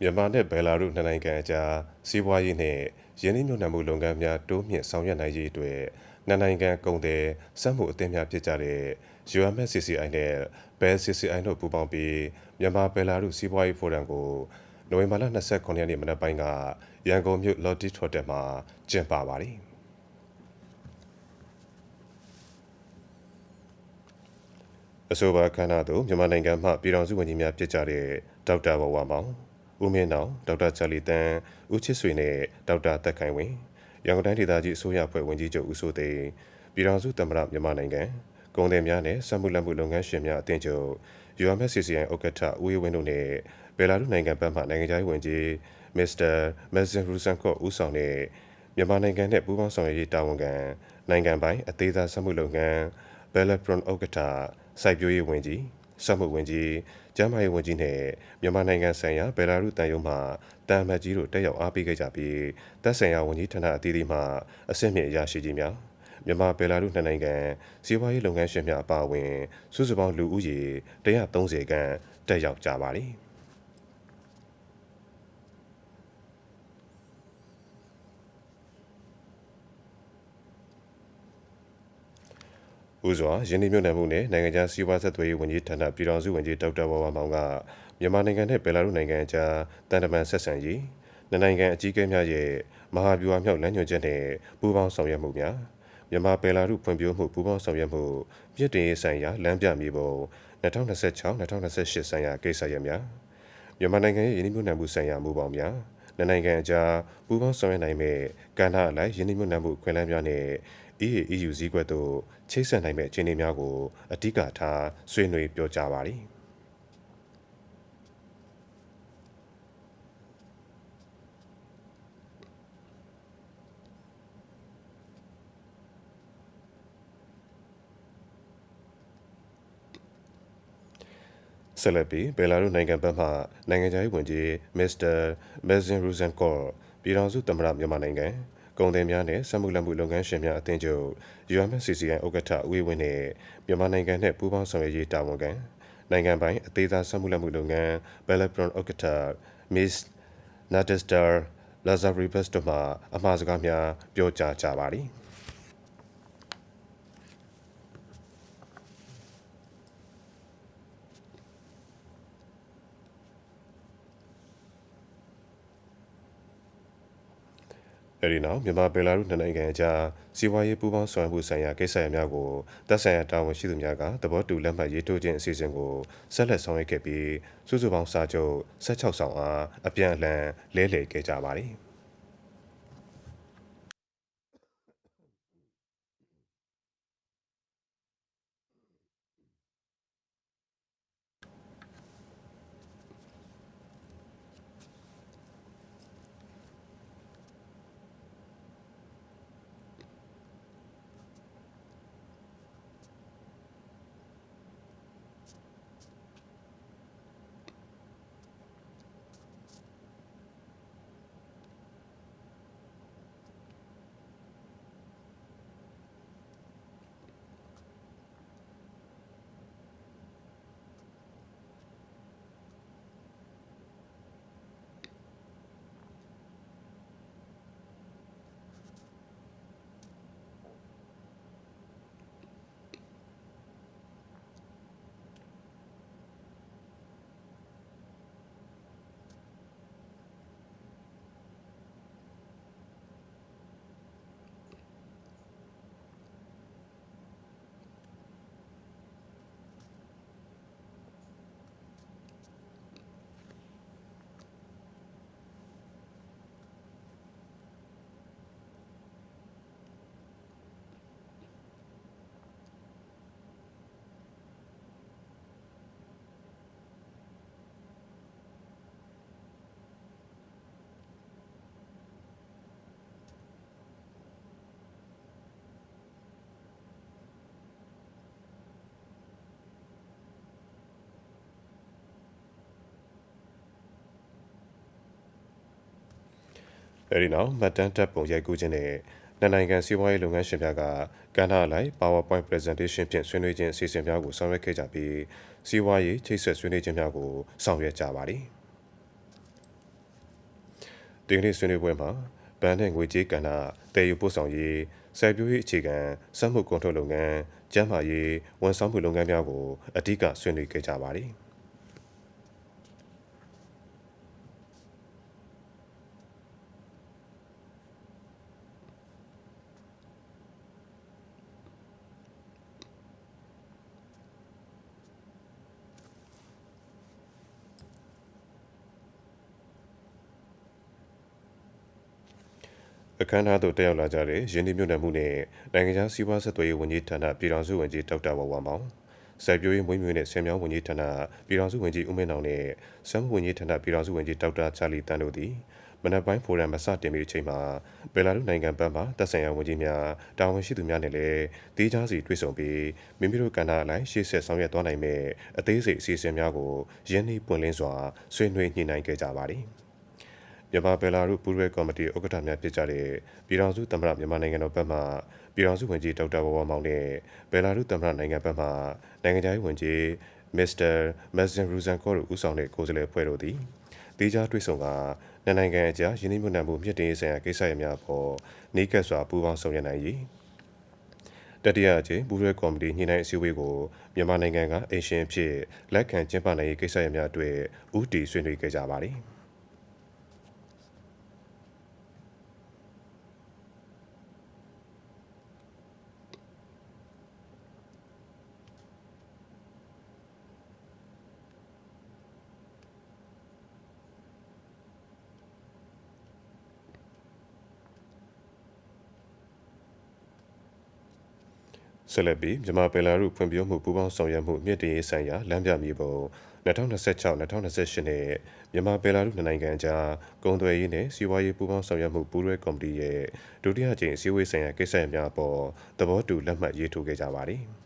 မြန်မာနဲ့ဘယ်လာရုနှစ်နိုင်ငံအကြားစီးပွားရေးနဲ့ယင်းနှိမ့်ညွတ်နှံမှုလုပ်ငန်းများတိုးမြင့်ဆောင်ရွက်နိုင်ရေးအတွက်နှစ်နိုင်ငံကုန်သည်စက်မှုအသင်းများဖြစ်ကြတဲ့ UMSCCI နဲ့ BELCCI တို့ပူးပေါင်းပြီးမြန်မာဘယ်လာရုစီးပွားရေးဖိုရမ်ကိုနိုဝင်ဘာလ29ရက်နေ့မနက်ပိုင်းကရန်ကုန်မြို့ Lotte Hotel မှာကျင်းပပါတယ်။အဆိုပါခန္ဓာသို့မြန်မာနိုင်ငံမှပြည်ထောင်စုဝန်ကြီးများဖြစ်ကြတဲ့ဒေါက်တာဘဝမောင် ဦးမင်းအောင်ဒေါက်တာချာလီတန်ဦးချစ်ဆွေနဲ့ဒေါက်တာတက်ခိုင်ဝင်းရန်ကုန်တိုင်းဒေသကြီးအစိုးရဖွဲ့ဝန်ကြီးချုပ်ဦးစိုးသိန်းပြည်ထောင်စုသမ္မတမြန်မာနိုင်ငံကုန်သည်များနဲ့စက်မှုလက်မှုလုပ်ငန်းရှင်များအသင်းချုပ် UMFCCI ဥက္ကဋ္ဌဦးဝင်းတို့နဲ့ဘယ်လာရုနိုင်ငံဘက်မှနိုင်ငံခြားရေးဝန်ကြီးမစ္စတာမက်ဇင်ရူဆန်ကော့ဦးဆောင်တဲ့မြန်မာနိုင်ငံနဲ့ပူးပေါင်းဆောင်ရွက်ရေးတာဝန်ခံနိုင်ငံပိုင်အသေးစားစက်မှုလုပ်ငန်းဘယ်လက်ပရွန်ဥက္ကဋ္ဌစိုက်ပျိုးရေးဝန်ကြီး စက်မှုဝန်ကြီးကျန်းမာရေးဝန်ကြီးနဲ့မြန်မာနိုင်ငံဆိုင်ရာဘယ်လာရုတန်ယုံမှတာမတ်ကြီးတို့တက်ရောက်အားပေးခဲ့ကြပြီးတပ်ဆိုင်ရာဝန်ကြီးဌာနအသီးသီးမှအဆင့်မြင့်အရာရှိကြီးများမြန်မာဘယ်လာရုနှစ်နိုင်ငံစီးပွားရေးလုပ်ငန်းရှင်များအပါအဝင်စုစုပေါင်းလူဦးရေ130ခန့်တက်ရောက်ကြပါသည် ဦးစွာယင်းဒီမြို့နယ်မှုနဲ့နိုင်ငံခြားစီးပွားဆက်သွယ်ရေးဝန်ကြီးဌာနပြည်ထောင်စုဝန်ကြီးဒေါက်တာဘော်ဝါမောင်ကမြန်မာနိုင်ငံနဲ့ဘယ်လာရုနိုင်ငံအကြားတန်တမန်ဆက်ဆံရေးနှစ်နိုင်ငံအကြီးအကဲများရဲ့မဟာဗျူဟာမြောက်လမ်းညွှန်ချက်နဲ့ပူးပေါင်းဆောင်ရွက်မှုများမြန်မာဘယ်လာရုဖွံ့ဖြိုးမှုပူးပေါင်းဆောင်ရွက်မှုမြစ်တင်ရေးဆိုင်ရာလမ်းပြမြေပုံ2026-2028ဆိုင်ရာကိစ္စရပ်များမြန်မာနိုင်ငံရဲ့ယင်းဒီမြို့နယ်မှုဆိုင်ရာမူပေါင်းများနှစ်နိုင်ငံအကြားပူးပေါင်းဆောင်ရွက်နိုင်မဲ့ကဏ္ဍအလိုက်ယင်းဒီမြို့နယ်မှုခွင့်လန်းများနဲ့ EAEU စည်းကွက်သို့ချိတ်ဆက်နိုင်မဲ့အခြေအနေများကိုအဓိကထားဆွေးနွေးပြောကြားပါသည်ဆက်လက်ပြီးဘယ်လာရုနိုင်ငံဘက်မှနိုင်ငံခြားရေးဝန်ကြီးမစ္စတာမက်ဇင်ရူဇန်ကော့ပြည်ထောင်စုသမ္မတမြန်မာနိုင်ငံ ကုန်သည်များနဲ့စက်မှုလက်မှုလုပ်ငန်းရှင်များအသင်းချုပ် UMCCI ဥက္ကဋ္ဌဦးဝင်းနဲ့မြန်မာနိုင်ငံနဲ့ပူးပေါင်းဆောင်ရွက်ရေးတာဝန်ခံနိုင်ငံပိုင်အသေးစားစက်မှုလက်မှုလုပ်ငန်း Bellepron ဥက္ကဋ္ဌ Miss Nadezhda Lazarevich တို့မှအမှားစကားများပြောကြားကြပါသည်။ အဲဒီနောက်မြန်မာဘယ်လာရုနှစ်နိုင်ငံအကြားစီးပွားရေးပူးပေါင်းဆောင်ရွက်မှုဆိုင်ရာကိစ္စရပ်များကိုတပ်ဆိုင်ရာတာဝန်ရှိသူများကသဘောတူလက်မှတ်ရေးထိုးခြင်းအစီအစဉ်ကိုဆက်လက်ဆောင်ရွက်ခဲ့ပြီးစုစုပေါင်းစာချုပ်16ဆောင်အားအပြန်အလှန်လဲလှယ်ခဲ့ကြပါသည်။ အဲဒီနောက်မှတ်တမ်းတပ်ပုံရိုက်ကူးခြင်းနဲ့နှစ်နိုင်ငံစီးပွားရေးလုပ်ငန်းရှင်များကကဏ္ဍအလိုက် PowerPoint Presentation ဖြင့်ဆွေးနွေးခြင်းအစီအစဉ်များကိုဆောင်ရွက်ခဲ့ကြပြီးစီးပွားရေးချိတ်ဆက်ဆွေးနွေးခြင်းများကိုဆောင်ရွက်ကြပါသည်။ဒီကနေ့ဆွေးနွေးပွဲမှာဗန်နဲ့ငွေကြေးကဏ္ဍတည်ယူပို့ဆောင်ရေးစိုက်ပျိုးရေးအခြေခံစက်မှုကုန်ထုတ်လုပ်ငန်းကျန်းမာရေးဝန်ဆောင်မှုလုပ်ငန်းများကိုအဓိကဆွေးနွေးခဲ့ကြပါတယ်။ အခမ်းအနားသို့တက်ရောက်လာကြတဲ့ရင်းနှီးမြှုပ်နှံမှုနဲ့နိုင်ငံခြားစီးပွားဆက်သွယ်ရေးဝန်ကြီးဌာနပြည်ထောင်စုဝန်ကြီးဒေါက်တာဝဝမောင်စိုက်ပျိုးရေးမွေးမြူရေးနဲ့ဆယ်မြောင်းဝန်ကြီးဌာနပြည်ထောင်စုဝန်ကြီးဦးမင်းအောင်နဲ့စက်မှုဝန်ကြီးဌာနပြည်ထောင်စုဝန်ကြီးဒေါက်တာချာလီတန်တို့သည်မနက်ပိုင်းဖိုရမ်မစတင်မီအချိန်မှာဘယ်လာရုစ်နိုင်ငံဘက်မှတပ်ဆိုင်ရာဝန်ကြီးများတာဝန်ရှိသူများနဲ့လည်းတီးခြားစီတွေ့ဆုံပြီးမိမိတို့ကဏ္ဍအလိုက်ရှေ့ဆက်ဆောင်ရွက်သွားနိုင်မယ့်အသေးစိတ်အစီအစဉ်များကိုရင်းနှီးပွင့်လင်းစွာဆွေးနွေးညှိနှိုင်းခဲ့ကြပါသည်။ မြန်မာဘယ်လာရုပူးရဲကော်မတီဥက္ကဋ္ဌများဖြစ်ကြတဲ့ပြည်ထောင်စုသမ္မတမြန်မာနိုင်ငံတော်ဘက်မှပြည်ထောင်စုဝန်ကြီးဒေါက်တာဝဝမောင်နဲ့ဘယ်လာရုသမ္မတနိုင်ငံဘက်မှနိုင်ငံခြားရေးဝန်ကြီးမစ္စတာမက်ဇင်ရူဇန်ကောတို့ဦးဆောင်တဲ့ကိုယ်စားလှယ်ဖွဲ့တို့သည်တေးခြားတွေ့ဆုံကနှစ်နိုင်ငံအကြားယင်းနှိမ့်မြှုပ်နှံမှုမြင့်တင်ရေးဆိုင်ရာကိစ္စရပ်များပေါ်နှိကက်စွာပူးပေါင်းဆောင်ရွက်နိုင်ရေးတတိယအကြိမ်ဘူရဲကော်မတီညှိနှိုင်းအစည်းအဝေးကိုမြန်မာနိုင်ငံကအင်ရှင်ဖြစ်လက်ခံကျင်းပနိုင်ရေးကိစ္စရပ်များအတွက်ဥတီဆွေးနွေးခဲ့ကြပါသည်။ ဆက်လက်ပြီးမြန်မာပယ်လာရုဖွံ့ဖြိုးမှုပူးပေါင်းဆောင်ရွက်မှုမြင့်တင်ရေးဆိုင်ရာလမ်းပြမြေပုံ2026-2028နဲ့မြန်မာပယ်လာရုနိုင်ငံကြားကုန်သွယ်ရေးနဲ့စီးပွားရေးပူးပေါင်းဆောင်ရွက်မှုပူးတွဲကော်မတီရဲ့ဒုတိယကြိမ်အစည်းအဝေးဆိုင်ရာကိစ္စရပ်များအပေါ်သဘောတူလက်မှတ်ရေးထိုးခဲ့ကြပါတယ်။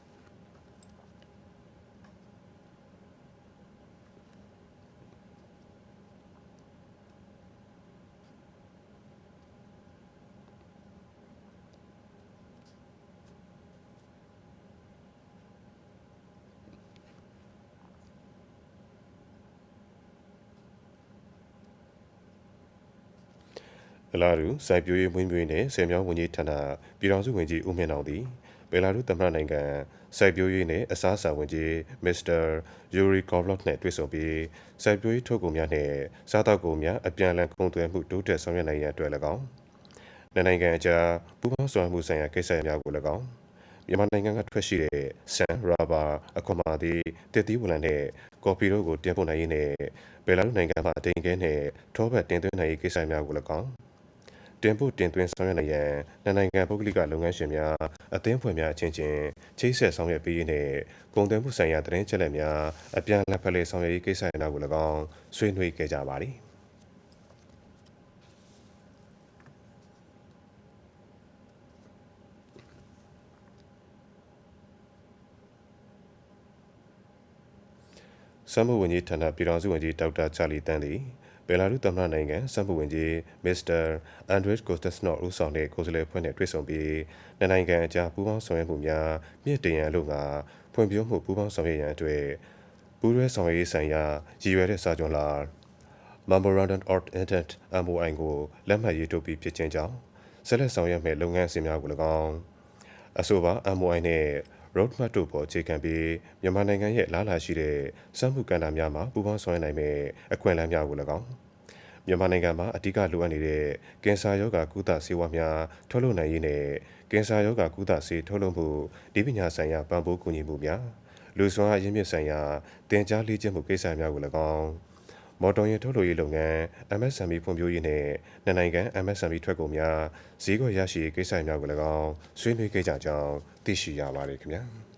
အလားတူစိုက်ပျိုးရေးမွေးမြူရေးနဲ့ဆယ်မြောင်းဝန်ကြီးဌာနပြည်ထောင်စုဝန်ကြီးဦးမင်းအောင်သည်ဘယ်လာရုသမ္မတနိုင်ငံစိုက်ပျိုးရေးနဲ့အစားအစာဝန်ကြီးမစ္စတာယူရီကော်ဗလော့နဲ့တွေ့ဆုံပြီးစိုက်ပျိုးရေးထုတ်ကုန်များနဲ့စားတောက်ကုန်များအပြန်အလှန်ကုန်သွယ်မှုတိုးတက်ဆောင်ရွက်နိုင်ရန်အတွက်၎င်းနိုင်ငံအကြားပူးပေါင်းဆောင်ရွက်မှုဆိုင်ရာကိစ္စရပ်များကို၎င်းမြန်မာနိုင်ငံကထွက်ရှိတဲ့ဆန်ရာဘာအခွန်မာသည့်တစ်သီးဝလံနဲ့ကော်ဖီတို့ကိုတင်ပို့နိုင်ရေးနဲ့ဘယ်လာရုနိုင်ငံမှတင်ကဲနဲ့ထောပတ်တင်သွင်းနိုင်ရေးကိစ္စများကို၎င်း တင်ပို့တင်သွင်းဆောင်ရွက်နိုင်ရန်နိုင်ငံပုဂ္ဂလိကလုပ်ငန်းရှင်များအသင်းဖွဲ့များအချင်းချင်းချိတ်ဆက်ဆောင်ရွက်ပေးရေးနှင့်ကုန်သွယ်မှုဆိုင်ရာသတင်းချက်လက်များအပြန်အလှန်ဖလှယ်ဆောင်ရွက်ရေးကိစ္စရပ်များကို၎င်းဆွေးနွေးခဲ့ကြပါသည်စမှုဝန်ကြီးဌာနပြည်ထောင်စုဝန်ကြီးဒေါက်တာချာလီတန်းသည် ဘယ်လာရုသမ္မတနိုင်ငံစံမှုဝင်ကြီးမစ္စတာအန်ဒရစ်ကိုစတက်စနော့ဦးဆောင်တဲ့ကိုယ်စားလှယ်ဖွဲ့နဲ့တွေ့ဆုံပြီးနိုင်ငံအကြားပူးပေါင်းဆောင်ရွက်မှုများမြင့်တင်ရန်လို့ငါဖွံ့ဖြိုးမှုပူးပေါင်းဆောင်ရွက်ရန်အတွက်ပူးရဲဆောင်ရွက်ရေးဆိုင်ရာရည်ရွယ်တဲ့စာချုပ်လာ Memorandum of Intent MOI ကိုလက်မှတ်ရေးထိုးပြီးဖြစ်ခြင်းကြောင့်ဆက်လက်ဆောင်ရွက်မဲ့လုပ်ငန်းစဉ်များကို၎င်းအဆိုပါ MOI နဲ့ roadmap တို့ပေါ်အခြေခံပြီးမြန်မာနိုင်ငံရဲ့လားလာရှိတဲ့စက်မှုကဏ္ဍများမှာပူးပေါင်းဆောင်ရွက်နိုင်မယ့်အခွင့်အလမ်းများကို၎င်းမြန်မာနိုင်ငံမှာအဓိကလိုအပ်နေတဲ့ကင်ဆာရောဂါကုသဆေးဝါးများထုတ်လုပ်နိုင်ရေးနဲ့ကင်ဆာရောဂါကုသဆေးထုတ်လုပ်မှုဒီပညာဆိုင်ရာပံ့ပိုးကူညီမှုများလူစွမ်းအားရင်းမြစ်ဆိုင်ရာတင် जा လေ့ကျင့်မှုကိစ္စများကို၎င်း မော်တော်ယာဉ်ထုတ်လုပ်ရေးလုပ်ငန်း MSME ဖွံ့ဖြိုးရေးနဲ့နှစ်နိုင်ငံ MSME ထွက်ကုန်များဈေးကွက်ရရှိရေးကိစ္စများကို၎င်းဆွေးနွေးခဲ့ကြကြောင်းသိရှိရပါတယ်ခင်ဗျာ။